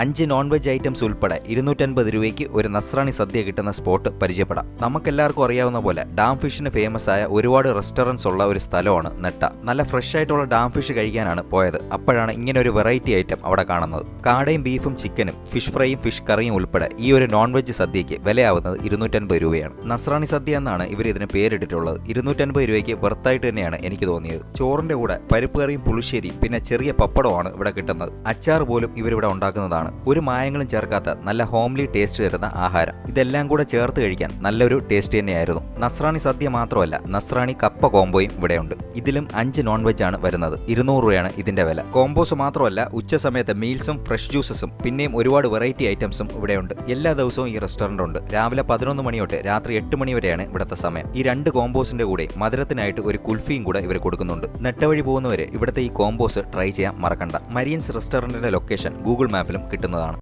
അഞ്ച് non veg items ഉൾപ്പെടെ ഇരുന്നൂറ്റൻപത് രൂപയ്ക്ക് ഒരു നസ്രാണി സദ്യ കിട്ടുന്ന സ്പോട്ട് പരിചയപ്പെടാം. നമുക്കെല്ലാവർക്കും അറിയാവുന്ന പോലെ ഡാം ഫിഷിന് ഫേമസ് ആയ ഒരുപാട് റെസ്റ്റോറന്റ്സ് ഉള്ള ഒരു സ്ഥലമാണ് നെട്ട. നല്ല ഫ്രഷ് ആയിട്ടുള്ള ഡാം ഫിഷ് കഴിക്കാനാണ് പോയത്. അപ്പോഴാണ് ഇങ്ങനെ ഒരു വെറൈറ്റി ഐറ്റം അവിടെ കാണുന്നത്. കാടയും ബീഫും ചിക്കനും ഫിഷ് ഫ്രൈയും ഫിഷ് കറിയും ഉൾപ്പെടെ ഈ ഒരു നോൺ വെജ് സദ്യയ്ക്ക് വിലയാവുന്നത് ഇരുന്നൂറ്റൻപത് രൂപയാണ്. നസ്രാണി സദ്യ എന്നാണ് ഇവർ ഇതിന് പേരിട്ടിട്ടുള്ളത്. ഇരുന്നൂറ്റൻപത് രൂപയ്ക്ക് വെറുത്തായിട്ട് തന്നെയാണ് എനിക്ക് തോന്നിയത്. ചോറിന്റെ കൂടെ പരിപ്പ് കറിയും പുളിശ്ശേരി പിന്നെ ചെറിയ പപ്പടമാണ് ഇവിടെ കിട്ടുന്നത്. അച്ചാർ പോലും ഇവരിവിടെ ഉണ്ടാക്കുന്നതാണ്. ഒരു മായങ്ങളും ചേർക്കാത്ത നല്ല ഹോംലി ടേസ്റ്റ് തരുന്ന ആഹാരം. ഇതെല്ലാം കൂടെ ചേർത്ത് കഴിക്കാൻ നല്ലൊരു ടേസ്റ്റ് തന്നെയായിരുന്നു. നസ്രാണി സദ്യ മാത്രമല്ല നസ്രാണി കപ്പ കോംബോയും ഇവിടെയുണ്ട്. ഇതിലും അഞ്ച് നോൺ വെജ് ആണ് വരുന്നത്. ഇരുന്നൂറ് രൂപയാണ് ഇതിന്റെ വില. കോംബോസ് മാത്രമല്ല ഉച്ച സമയത്ത് മീൽസും ഫ്രഷ് ജ്യൂസസും പിന്നെയും ഒരുപാട് വെറൈറ്റി ഐറ്റംസും ഇവിടെയുണ്ട്. എല്ലാ ദിവസവും ഈ റെസ്റ്റോറന്റ് ഉണ്ട്. രാവിലെ പതിനൊന്ന് മണി തൊട്ട് രാത്രി എട്ട് മണി വരെയാണ് ഇവിടുത്തെ സമയം. ഈ രണ്ട് കോംബോസിന്റെ കൂടെ മധുരത്തിനായിട്ട് ഒരു കുൽഫിയും കൂടെ ഇവർ കൊടുക്കുന്നുണ്ട്. നെട്ടവഴി പോകുന്നവരെ ഇവിടുത്തെ ഈ കോംബോസ് ട്രൈ ചെയ്യാൻ മറക്കണ്ട. മരിയൻസ് റെസ്റ്റോറന്റിന്റെ ലൊക്കേഷൻ ഗൂഗിൾ മാപ്പിലും കിട്ടുന്നതാണ്